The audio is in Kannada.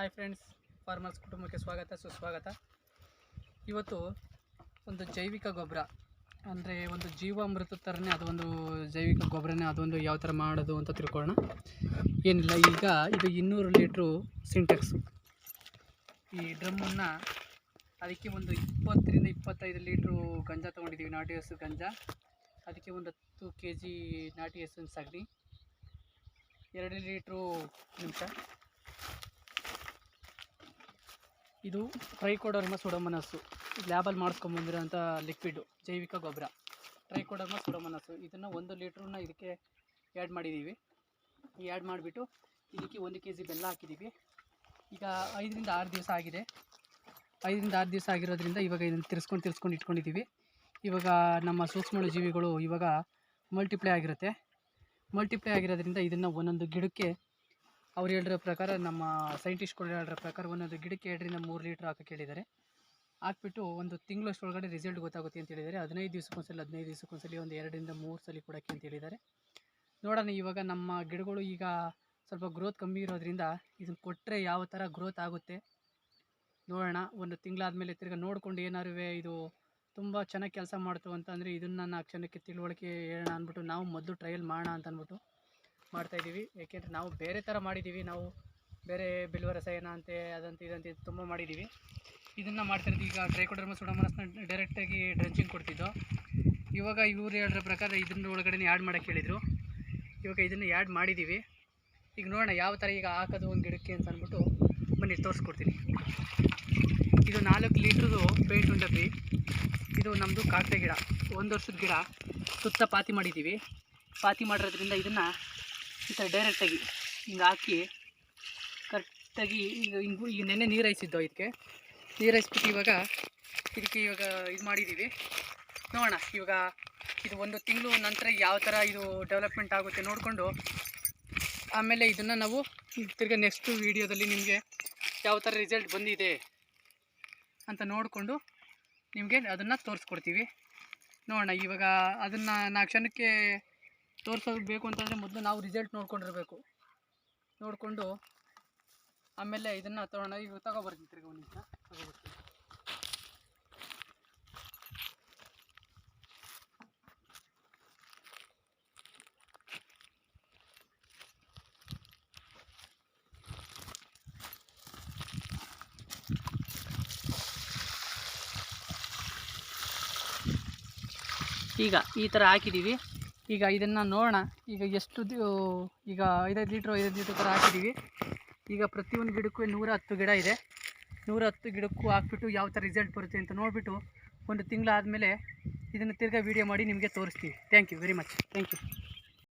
ಹಾಯ್ ಫ್ರೆಂಡ್ಸ್, ಫಾರ್ಮರ್ಸ್ ಕುಟುಂಬಕ್ಕೆ ಸ್ವಾಗತ, ಸುಸ್ವಾಗತ. ಇವತ್ತು ಒಂದು ಜೈವಿಕ ಗೊಬ್ಬರ, ಅಂದರೆ ಒಂದು ಜೀವಾಮೃತ ಥರನೇ ಅದೊಂದು ಜೈವಿಕ ಗೊಬ್ಬರನೇ, ಅದೊಂದು ಯಾವ ಥರ ಮಾಡೋದು ಅಂತ ತಿಳ್ಕೊಳ್ಳೋಣ. ಏನಿಲ್ಲ, ಈಗ ಇದು ಇನ್ನೂರು ಲೀಟ್ರು ಸಿಂಟೆಕ್ಸು. ಈ ಡ್ರಮ್ಮನ್ನು ಅದಕ್ಕೆ ಒಂದು ಇಪ್ಪತ್ತರಿಂದ ಇಪ್ಪತ್ತೈದು ಲೀಟ್ರು ಗಂಜಾ ತೊಗೊಂಡಿದ್ದೀವಿ, ನಾಟಿ ಹಸು ಗಂಜಾ. ಅದಕ್ಕೆ ಒಂದು ಹತ್ತು ಕೆ ಜಿ ನಾಟಿ ಹಸುವಿನ ಸಗಣಿ, ಎರಡು ಲೀಟ್ರು ನಿಮಿಷ ಇದು ಟ್ರೈಕೋಡರ್ಮ ಸುಡಮನಸ್ಸು. ಲ್ಯಾಬಲ್ಲಿ ಮಾಡಿಸ್ಕೊಂಬಂದಿರೋಂಥ ಲಿಕ್ವಿಡು, ಜೈವಿಕ ಗೊಬ್ಬರ. Trichoderma pseudomonas. ಇದನ್ನು ಒಂದು ಲೀಟ್ರನ್ನ ಇದಕ್ಕೆ ಆ್ಯಡ್ ಮಾಡಿದ್ದೀವಿ ಆ್ಯಡ್ ಮಾಡಿಬಿಟ್ಟು ಇದಕ್ಕೆ ಒಂದು ಕೆ ಜಿ ಬೆಲ್ಲ ಹಾಕಿದ್ದೀವಿ ಈಗ ಐದರಿಂದ ಆರು ದಿವಸ ಆಗಿದೆ. ಐದರಿಂದ ಆರು ದಿವಸ ಆಗಿರೋದ್ರಿಂದ ಇವಾಗ ಇದನ್ನು ತಿರ್ಸ್ಕೊಂಡು ತಿರ್ಸ್ಕೊಂಡು ಇಟ್ಕೊಂಡಿದ್ದೀವಿ ಇವಾಗ ನಮ್ಮ ಸೂಕ್ಷ್ಮ ಜೀವಿಗಳು ಇವಾಗ ಮಲ್ಟಿಪ್ಲೈ ಆಗಿರುತ್ತೆ. ಮಲ್ಟಿಪ್ಲೈ ಆಗಿರೋದ್ರಿಂದ ಇದನ್ನು ಒಂದೊಂದು ಗಿಡಕ್ಕೆ ಅವ್ರು ಹೇಳಿರೋ ಪ್ರಕಾರ ನಮ್ಮ ಸೈಂಟಿಸ್ಟ್ಗಳು ಹೇಳಿರೋ ಪ್ರಕಾರ ಒಂದೊಂದು ಗಿಡಕ್ಕೆ ಎರಡರಿಂದ ಮೂರು ಲೀಟ್ರ್ ಹಾಕಕ್ಕೆ ಹೇಳಿದ್ದಾರೆ ಹಾಕ್ಬಿಟ್ಟು ಒಂದು ತಿಂಗಳಷ್ಟೊಳಗಡೆ ರಿಸಲ್ಟ್ ಗೊತ್ತಾಗುತ್ತೆ ಅಂತ ಹೇಳಿದ್ದಾರೆ. ಹದಿನೈದು ದಿವಸಕ್ಕೊಂದ್ಸಲಿ ಹದಿನೈದು ದಿವಸಕ್ಕೊಂದ್ಸಲಿ, ಒಂದು ಎರಡರಿಂದ ಮೂರು ಸಲ ಕೊಡೋಕ್ಕೆ ಅಂತ ಹೇಳಿದ್ದಾರೆ. ನೋಡೋಣ, ಇವಾಗ ನಮ್ಮ ಗಿಡಗಳು ಈಗ ಸ್ವಲ್ಪ ಗ್ರೋತ್ ಕಮ್ಮಿ ಇರೋದ್ರಿಂದ ಇದನ್ನು ಕೊಟ್ಟರೆ ಯಾವ ಥರ ಗ್ರೋತ್ ಆಗುತ್ತೆ? ನೋಡೋಣ, ಒಂದು ತಿಂಗಳಾದಮೇಲೆ ತಿರ್ಗಿ ನೋಡ್ಕೊಂಡು ಏನಾರು ಇದು ತುಂಬ ಚೆನ್ನಾಗಿ ಕೆಲಸ ಮಾಡ್ತು ಅಂತಂದರೆ ಇದನ್ನು ನಾಲ್ಕು ಜನಕ್ಕೆ ತಿಳುವಳಿಕೆ ಹೇಳೋಣ ಅಂದ್ಬಿಟ್ಟು ನಾವು ಮೊದಲು ಟ್ರಯಲ್ ಮಾಡೋಣ ಅಂತ ಅಂದ್ಬಿಟ್ಟು ಮಾಡ್ತಾಯಿದ್ದೀವಿ ಏಕೆಂದರೆ ನಾವು ಬೇರೆ ಥರ ಮಾಡಿದ್ದೀವಿ. ನಾವು ಬೇರೆ ಬಿಲ್ವ ರಸಾಯನ ಅಂತೆ, ಅದಂತೆ ಇದಂತೆ ತುಂಬ ಮಾಡಿದ್ದೀವಿ. ಇದನ್ನು ಮಾಡ್ತಿರೋದು ಈಗ ಟ್ರೈಕೋಡರ್ಮ ಸುಡಮನಸ್ನ ಡೈರೆಕ್ಟಾಗಿ ಡ್ರೆಂಚಿಂಗ್ ಕೊಡ್ತಿದ್ದೋ. ಇವಾಗ ಇವ್ರು ಹೇಳಿರೋ ಪ್ರಕಾರ ಇದನ್ನ ಒಳಗಡೆ ಆ್ಯಡ್ ಮಾಡೋಕೆ ಹೇಳಿದರು. ಇವಾಗ ಇದನ್ನು ಆ್ಯಡ್ ಮಾಡಿದ್ದೀವಿ. ಈಗ ನೋಡೋಣ ಯಾವ ಥರ ಈಗ ಹಾಕೋದು ಒಂದು ಗಿಡಕ್ಕೆ ಅಂತ ಅಂದ್ಬಿಟ್ಟು ಬನ್ನಿ, ತೋರಿಸ್ಕೊಡ್ತೀನಿ. ಇದು ನಾಲ್ಕು ಲೀಟ್ರದು ಪೇಂಟ್ ಡಬ್ಬಿ ಇದು ನಮ್ಮದು ಕಾಕಡೆ ಗಿಡ. ಒಂದು ವರ್ಷದ ಗಿಡ ಸುತ್ತ ಪಾತಿ ಮಾಡಿದ್ದೀವಿ. ಪಾತಿ ಮಾಡಿರೋದ್ರಿಂದ ಇದನ್ನು ಈ ಥರ ಡೈರೆಕ್ಟಾಗಿ ಹಿಂಗೆ ಹಾಕಿ ಕರೆಕ್ಟಾಗಿ ಈಗ ಹಿಂಗೆ ಈಗ ನೆನ್ನೆ ನೀರು ಹಾಯಿಸಿದ್ದು ಇದಕ್ಕೆ. ನೀರು ಹಾಯಿಸ್ಬಿಟ್ಟು ಇವಾಗ ಇದಕ್ಕೆ ಇವಾಗ ಇದು ಮಾಡಿದ್ದೀವಿ ನೋಡೋಣ ಇವಾಗ ಇದು ಒಂದು ತಿಂಗಳು ನಂತರ ಯಾವ ಥರ ಇದು ಡೆವಲಪ್ಮೆಂಟ್ ಆಗುತ್ತೆ ನೋಡಿಕೊಂಡು. ಆಮೇಲೆ ಇದನ್ನು ನಾವು ತಿರ್ಗಿ ನೆಕ್ಸ್ಟ್ ವೀಡಿಯೋದಲ್ಲಿ ನಿಮಗೆ ಯಾವ ಥರ ರಿಸಲ್ಟ್ ಬಂದಿದೆ ಅಂತ ನೋಡಿಕೊಂಡು ನಿಮಗೆ ಅದನ್ನು ತೋರಿಸ್ಕೊಡ್ತೀವಿ. ನೋಡೋಣ ಇವಾಗ ಅದನ್ನು ನಾಲ್ಕು ಜನಕ್ಕೆ ತೋರಿಸೋದು ಬೇಕು ಅಂತಂದರೆ ಮೊದಲು ನಾವು ರಿಸಲ್ಟ್ ನೋಡ್ಕೊಂಡಿರಬೇಕು. ನೋಡಿಕೊಂಡು ಆಮೇಲೆ ಇದನ್ನು ತಗೊಂಡು ಈಗ ತಗೊಬರ್ತೀನಿ ತಿರ್ಗಿ ಒಂದು ನಿಮಿಷ. ಈಗ ಈ ಥರ ಹಾಕಿದ್ದೀವಿ ಈಗ ಇದನ್ನು ನೋಡೋಣ. ಈಗ ಎಷ್ಟು ಈಗ ಐದೈದು ಲೀಟ್ರ್ ಐದೈದು ಲೀಟ್ರ್ ಥರ ಹಾಕಿದ್ದೀವಿ ಈಗ ಪ್ರತಿಯೊಂದು ಗಿಡಕ್ಕೂ ನೂರ ಹತ್ತು ಗಿಡ ಇದೆ. ನೂರ ಹತ್ತು ಗಿಡಕ್ಕೂ ಹಾಕ್ಬಿಟ್ಟು ಯಾವ ಥರ ರಿಸಲ್ಟ್ ಬರುತ್ತೆ ಅಂತ ನೋಡಿಬಿಟ್ಟು ಒಂದು ತಿಂಗಳಾದಮೇಲೆ ಇದನ್ನು ತಿರ್ಗಾ ವೀಡಿಯೋ ಮಾಡಿ ನಿಮಗೆ ತೋರಿಸ್ತೀವಿ. Thank you very much thank you